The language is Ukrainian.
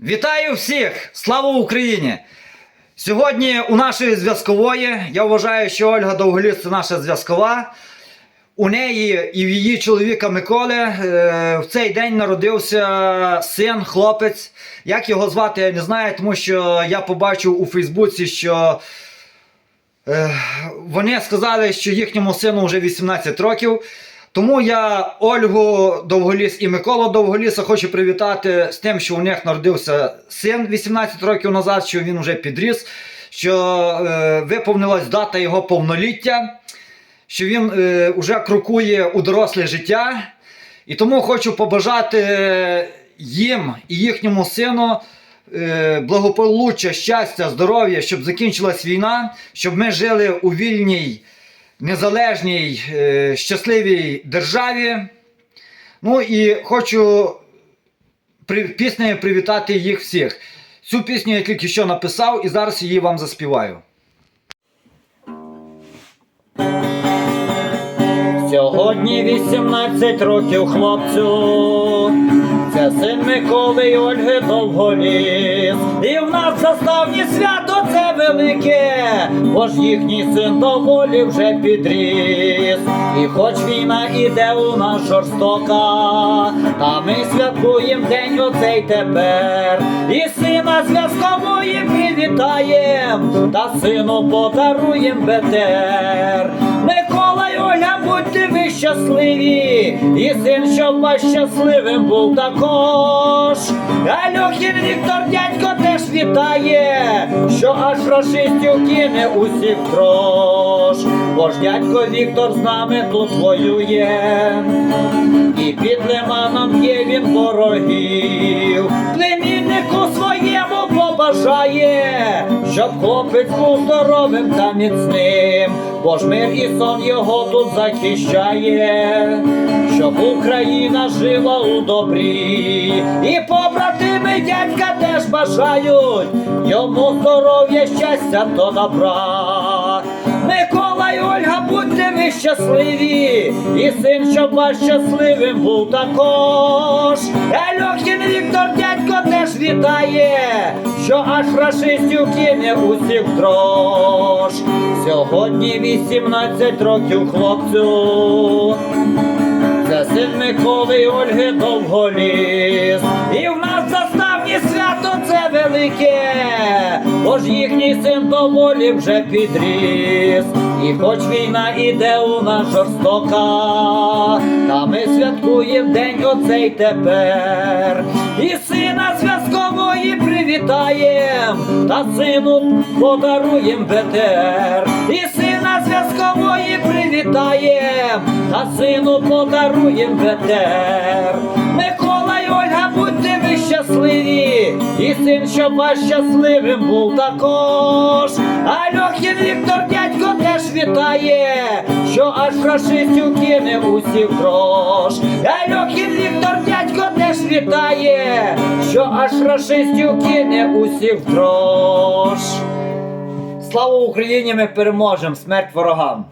Вітаю всіх! Слава Україні! Сьогодні у нашої зв'язкової, я вважаю, що Ольга Довголіс це наша зв'язкова. У неї і в її чоловіка Миколи е, в цей день народився син, хлопець. Як його звати, я не знаю, тому що я побачив у Фейсбуці, що е, вони сказали, що їхньому сину вже 18 років. Тому я Ольгу Довголіс і Миколу Довголіса хочу привітати з тим, що у них народився син 18 років назад, що він вже підріс, що е, виповнилась дата його повноліття, що він е, вже крокує у доросле життя. І тому хочу побажати їм і їхньому сину е, благополуччя, щастя, здоров'я, щоб закінчилась війна, щоб ми жили у вільній, незалежній, е, щасливій державі. Ну і хочу піснею привітати їх всіх. Цю пісню я тільки що написав і зараз її вам заспіваю. Сьогодні 18 років хлопцю. Це син Миколи й Ольги Довголіс. І в нас заставні свято це велике, бо ж їхній син доволі вже підріс. І хоч війна іде у нас жорстока, та ми святкуєм день оцей тепер. І сина зв'язкової привітаєм, та сину подаруєм бетер. Щасливі, і син, щоб ваш щасливим був також. Альохін Віктор дядько теж вітає, що аж рашистів кине усіх трош. Бо ж дядько Віктор з нами тут воює, і під лиманом є він ворогів. Племіннику своєму побажає, щоб хлопець був здоровим та міцним, бо ж мир і сон його тут захищає, щоб Україна жила у добрі, і побратими дядька теж бажають йому здоров'я, щастя то добра. Щасливі, і син, щоб ваш щасливим був також. Альохін Віктор дядько теж вітає, що аж рашистів кине усіх дрож. Сьогодні 18 років хлопцю. Це син Миколи Ольги Довголіс. І в нас заставні свято це велике, бо ж їхній син доволі вже підріс. І хоч війна іде у нас жорстока, та ми святкуєм день оцей тепер. І сина зв'язкової привітаєм, та сину подаруєм бетер. І сина зв'язкової привітаєм, та сину подаруєм бетер. Микола й Ольга, будьте ви щасливі, і син, щоб ваш щасливим був також. Альохін Віктор вітає, що аж фашистів кине усіх дрож. Альохін Віктор дядько теж вітає, що аж фашистів кине усіх дрож. Слава Україні! Ми переможемо! Смерть ворогам!